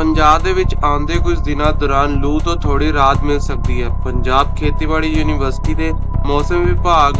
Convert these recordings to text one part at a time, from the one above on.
ਪੰਜਾਬ ਦੇ ਵਿੱਚ ਆਉਂਦੇ ਕੁਝ ਦਿਨਾਂ ਦੌਰਾਨ ਲੂ ਤੋਂ ਥੋੜੀ ਰਾਹਤ ਮਿਲ ਸਕਦੀ ਹੈ। ਪੰਜਾਬ ਖੇਤੀਬਾੜੀ ਯੂਨੀਵਰਸਿਟੀ ਦੇ ਮੌਸਮ ਵਿਭਾਗ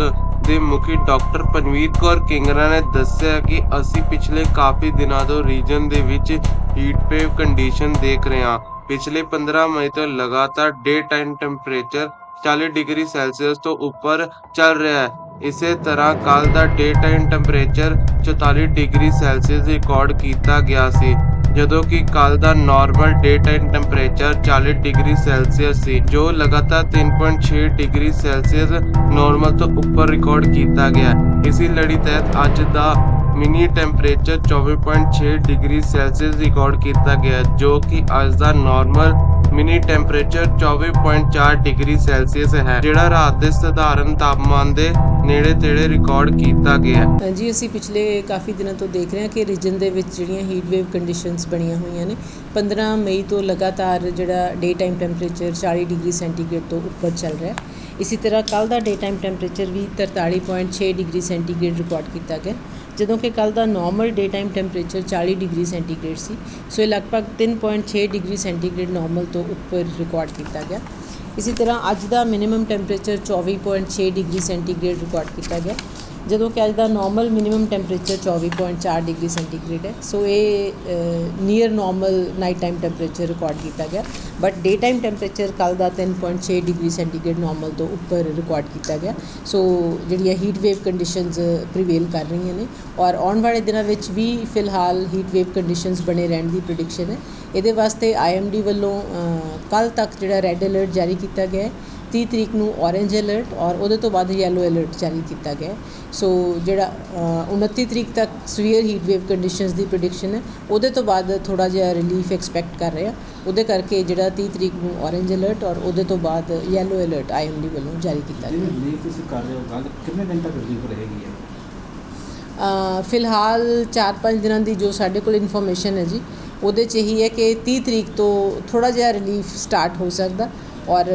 ਦੇ ਮੁਖੀ ਡਾਕਟਰ ਪਨਵੀਰ ਕੌਰ ਕਿੰਗਰਾ ਨੇ ਦੱਸਿਆ ਕਿ ਅਸੀਂ ਪਿਛਲੇ ਕਾਫੀ ਦਿਨਾਂ ਤੋਂ ਰੀਜਨ ਦੇ ਵਿੱਚ ਹੀਟ ਵੇਵ ਕੰਡੀਸ਼ਨ ਦੇਖ ਰਹੇ ਹਾਂ। ਪਿਛਲੇ 15 ਮਈ ਤੋਂ ਲਗਾਤਾਰ day time temperature 40 degree Celsius ਤੋਂ ਉੱਪਰ ਚੱਲ ਰਿਹਾ ਹੈ। ਇਸੇ ਤਰ੍ਹਾਂ ਕੱਲ ਦਾ day time temperature 44 degree Celsius record ਕੀਤਾ ਗਿਆ ਸੀ। ਜਦੋਂ ਕਿ ਕੱਲ ਦਾ normal day time temperature 40 degree Celsius ਸੀ, ਜੋ ਲਗਾਤਾਰ 3.6 ਡਿਗਰੀ ਸੈਲਸੀਅਸ ਨਾਰਮਲ ਤੋਂ ਉੱਪਰ ਰਿਕਾਰਡ ਕੀਤਾ ਗਿਆ। ਇਸੇ ਲੜੀ ਤਹਿਤ ਅੱਜ ਦਾ mini temperature 24.6 degree Celsius record ਕੀਤਾ ਗਿਆ, ਜੋ ਕਿ ਅੱਜ ਦਾ normal mini temperature 24.4 degree Celsius ਹੈ, ਜਿਹੜਾ ਰਾਤ ਦੇ ਸਧਾਰਨ ਤਾਪਮਾਨ ਦੇ ਨੇੜੇ ਤੇੜੇ ਰਿਕਾਰਡ ਕੀਤਾ ਗਿਆ। ਹਾਂਜੀ ਅਸੀਂ ਪਿਛਲੇ ਕਾਫੀ ਦਿਨਾਂ ਤੋਂ ਦੇਖ ਰਹੇ ਹਾਂ ਕਿ ਰੀਜਨ ਦੇ ਵਿੱਚ ਜਿਹੜੀਆਂ ਹੀਟ ਵੇਵ ਕੰਡੀਸ਼ਨਸ ਬਣੀਆਂ ਹੋਈਆਂ ਨੇ 15 ਮਈ ਤੋਂ ਲਗਾਤਾਰ ਜਿਹੜਾ day time temperature 40 degree centigrade ਤੋਂ ਉੱਪਰ ਚੱਲ ਰਿਹਾ ਹੈ। ਇਸੇ ਤਰ੍ਹਾਂ ਕੱਲ ਦਾ ਡੇ ਟਾਈਮ ਟੈਂਪਰੇਚਰ ਵੀ 43.6 ਡਿਗਰੀ ਸੈਂਟੀਗ੍ਰੇਡ ਰਿਕਾਰਡ ਕੀਤਾ ਗਿਆ। ਜਦੋਂ ਕਿ ਕੱਲ ਦਾ normal day time temperature 40 degree centigrade ਸੀ, ਸੋ ਇਹ ਲਗਭਗ 3.6 ਡਿਗਰੀ ਸੈਂਟੀਗ੍ਰੇਡ ਨਾਰਮਲ ਤੋਂ ਉੱਪਰ ਰਿਕਾਰਡ ਕੀਤਾ ਗਿਆ। ਇਸੇ ਤਰ੍ਹਾਂ ਅੱਜ ਦਾ minimum temperature 24.6 degree centigrade record ਕੀਤਾ ਗਿਆ। ਜਦੋਂ ਕਿ ਅੱਜ ਦਾ normal minimum temperature 24.4 degree centigrade ਹੈ। ਸੋ ਇਹ near normal night time temperature record ਕੀਤਾ ਗਿਆ। ਬਟ ਡੇ ਟਾਈਮ ਟੈਂਪਰੇਚਰ ਕੱਲ ਦਾ 3.6 ਡਿਗਰੀ ਸੈਂਟੀਗ੍ਰੇਡ ਨਾਰਮਲ ਤੋਂ ਉੱਪਰ ਰਿਕਾਰਡ ਕੀਤਾ ਗਿਆ। ਸੋ ਜਿਹੜੀਆਂ ਹੀਟ ਵੇਵ ਕੰਡੀਸ਼ਨਸ ਪ੍ਰੀਵੇਲ ਕਰ ਰਹੀਆਂ ਨੇ। ਔਰ ਆਉਣ ਵਾਲੇ ਦਿਨਾਂ ਵਿੱਚ ਵੀ ਫਿਲਹਾਲ ਹੀਟ ਵੇਵ ਕੰਡੀਸ਼ਨਸ ਬਣੇ ਰਹਿਣ ਦੀ ਪ੍ਰੈਡਿਕਸ਼ਨ ਹੈ। ਇਹਦੇ ਵਾਸਤੇ ਆਈਐਮਡੀ ਵੱਲੋਂ ਕੱਲ ਤੱਕ ਜਿਹੜਾ ਰੈੱਡ ਅਲਰਟ ਜਾਰੀ ਕੀਤਾ ਗਿਆ ਹੈ 30 ਤਰੀਕ ਨੂੰ ਔਰੇਂਜ ਅਲਰਟ ਔਰ ਉਹਦੇ ਤੋਂ ਬਾਅਦ ਯੈਲੋ ਅਲਰਟ ਜਾਰੀ ਕੀਤਾ ਗਿਆ। ਸੋ ਜਿਹੜਾ ਅ, 29 ਤਰੀਕ ਤੱਕ ਸਵੀਅਰ ਹੀਟ ਵੇਵ ਕੰਡੀਸ਼ਨਸ ਦੀ ਪ੍ਰੈਡਿਕਸ਼ਨ ਹੈ ਉਹਦੇ ਤੋਂ ਬਾਅਦ ਥੋੜਾ ਜਿਹਾ ਰਿਲੀਫ ਐਕਸਪੈਕਟ ਕਰ ਰਹੇ ਆ। ਉਹਦੇ ਕਰਕੇ ਜਿਹੜਾ 30 ਤਰੀਕ ਨੂੰ ਔਰੇਂਜ ਅਲਰਟ ਔਰ ਉਹਦੇ ਤੋਂ ਬਾਅਦ ਯੈਲੋ ਅਲਰਟ ਆਈਐਮਡੀ ਵੱਲੋਂ ਜਾਰੀ ਕੀਤਾ ਗਿਆ। ਰਿਲੀਫ ਤੁਸੀਂ ਕਰ ਰਹੇ ਹੋ ਗੱਲ ਕਿੰਨੇ ਦਿਨ ਤੱਕ ਰਿਲੀਫ ਰਹੇਗੀ ਫਿਲਹਾਲ 4-5 ਦਿਨਾਂ ਦੀ ਜੋ ਸਾਡੇ ਕੋਲ ਇਨਫੋਰਮੇਸ਼ਨ ਹੈ ਜੀ ਉਹਦੇ 'ਚ ਇਹੀ ਹੈ ਕਿ ਤੀਹ ਤਰੀਕ ਤੋਂ ਥੋੜ੍ਹਾ ਜਿਹਾ ਰਿਲੀਫ ਸਟਾਰਟ ਹੋ ਸਕਦਾ। ਔਰ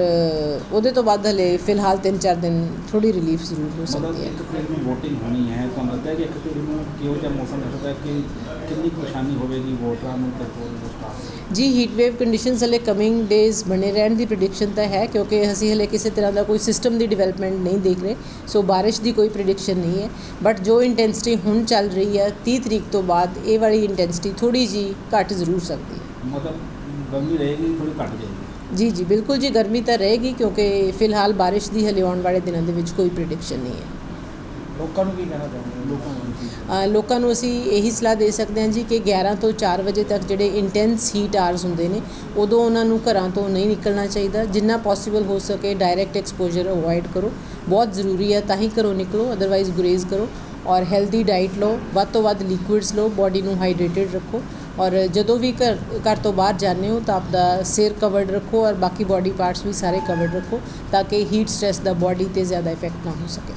ਉਹਦੇ ਤੋਂ ਬਾਅਦ ਹਲੇ ਫਿਲਹਾਲ 3-4 ਦਿਨ ਥੋੜੀ ਰਿਲੀਫ ਜ਼ਰੂਰ ਹੋ ਸਕਦੀ ਹੈ। ਇੱਕ ਤਰੀਕ ਨੂੰ VOTING ਹੋਣੀ ਹੈ ਤੁਹਾਨੂੰ ਲੱਗਦਾ ਹੈ ਕਿ ਇੱਕ ਤਰੀਕ ਨੂੰ ਕਿਹੋ ਜਿਹਾ ਮੌਸਮ ਹੋ ਸਕਦਾ ਹੈ ਕਿ ਕਿੰਨੀ ਕੁ ਪਰੇਸ਼ਾਨੀ ਹੋਵੇਗੀ ਵੋਟਰਾਂ ਨੂੰ ਤੇ ਹੋਰ ਸਟਾਫ ਜੀ ਹੀਟ ਵੇਵ ਕੰਡੀਸ਼ਨਸ ਹਲੇ ਕਮਿੰਗ ਡੇਜ਼ ਬਣੇ ਰਹਿਣ ਦੀ ਪ੍ਰੈਡਿਕਸ਼ਨ ਤਾਂ ਹੈ ਕਿਉਂਕਿ ਅਸੀਂ ਹਲੇ ਕਿਸੇ ਤਰ੍ਹਾਂ ਦਾ ਕੋਈ ਸਿਸਟਮ ਦੀ ਡਿਵੈਲਪਮੈਂਟ ਨਹੀਂ ਦੇਖ ਰਹੇ ਸੋ ਬਾਰਿਸ਼ ਦੀ ਕੋਈ ਪ੍ਰੈਡਿਕਸ਼ਨ ਨਹੀਂ ਹੈ। ਬਟ ਜੋ ਇੰਟੈਂਸਿਟੀ ਹੁਣ ਚੱਲ ਰਹੀ ਹੈ 30 ਤਰੀਕ ਤੋਂ ਬਾਅਦ ਇਹ ਵਾਲੀ ਇੰਟੈਂਸਿਟੀ ਥੋੜੀ ਜੀ ਘਟ ਜ਼ਰੂਰ ਸਕਦੀ ਹੈ। ਮਤਲਬ ਗਰਮੀ ਰਹੇਗੀ ਥੋੜੀ ਘੱਟ ਜਾਏਗੀ। ਜੀ ਜੀ ਬਿਲਕੁਲ ਜੀ ਗਰਮੀ ਤਾਂ ਰਹੇਗੀ ਕਿਉਂਕਿ ਫਿਲਹਾਲ ਬਾਰਿਸ਼ ਦੀ ਹਲੇ ਆਉਣ ਵਾਲੇ ਦਿਨਾਂ ਦੇ ਵਿੱਚ ਕੋਈ ਪ੍ਰੈਡਿਕਸ਼ਨ ਨਹੀਂ ਹੈ। ਲੋਕਾਂ ਨੂੰ ਕੀ ਕਹਿਣਾ ਚਾਹੁੰਦੇ ਲੋਕਾਂ ਨੂੰ ਲੋਕਾਂ ਨੂੰ ਅਸੀਂ ਇਹੀ ਸਲਾਹ ਦੇ ਸਕਦੇ ਹਾਂ ਜੀ ਕਿ 11 ਤੋਂ 4 ਵਜੇ ਤੱਕ ਜਿਹੜੇ ਇੰਟੈਂਸ ਹੀਟ ਆਵਰਸ ਹੁੰਦੇ ਨੇ ਉਦੋਂ ਉਹਨਾਂ ਨੂੰ ਘਰਾਂ ਤੋਂ ਨਹੀਂ ਨਿਕਲਣਾ ਚਾਹੀਦਾ। ਜਿੰਨਾ ਪੋਸੀਬਲ ਹੋ ਸਕੇ ਡਾਇਰੈਕਟ ਐਕਸਪੋਜ਼ਰ ਅਵੋਇਡ ਕਰੋ। ਬਹੁਤ ਜ਼ਰੂਰੀ ਹੈ ਤਾਂ ਹੀ ਘਰੋਂ ਨਿਕਲੋ ਅਦਰਵਾਈਜ਼ ਗੁਰੇਜ਼ ਕਰੋ। ਔਰ ਹੈਲਦੀ ਡਾਈਟ ਲਓ ਵੱਧ ਤੋਂ ਵੱਧ ਲਿਕੁਇਡਸ ਲਓ ਬਾਡੀ ਨੂੰ ਹਾਈਡਰੇਟਡ ਰੱਖੋ। ਔਰ ਜਦੋਂ ਵੀ ਘਰ ਘਰ ਤੋਂ ਬਾਹਰ ਜਾਂਦੇ ਹੋ ਤਾਂ ਆਪਦਾ ਸਿਰ ਕਵਰਡ ਰੱਖੋ ਔਰ ਬਾਕੀ ਬਾਡੀ ਪਾਰਟਸ ਵੀ ਸਾਰੇ ਕਵਰਡ ਰੱਖੋ ਤਾਂ ਕਿ ਹੀਟ ਸਟ੍ਰੈਸ ਦਾ ਬਾਡੀ ਤੇ ਜ਼ਿਆਦਾ ਇਫੈਕਟ ਨਾ ਹੋ ਸਕੇ।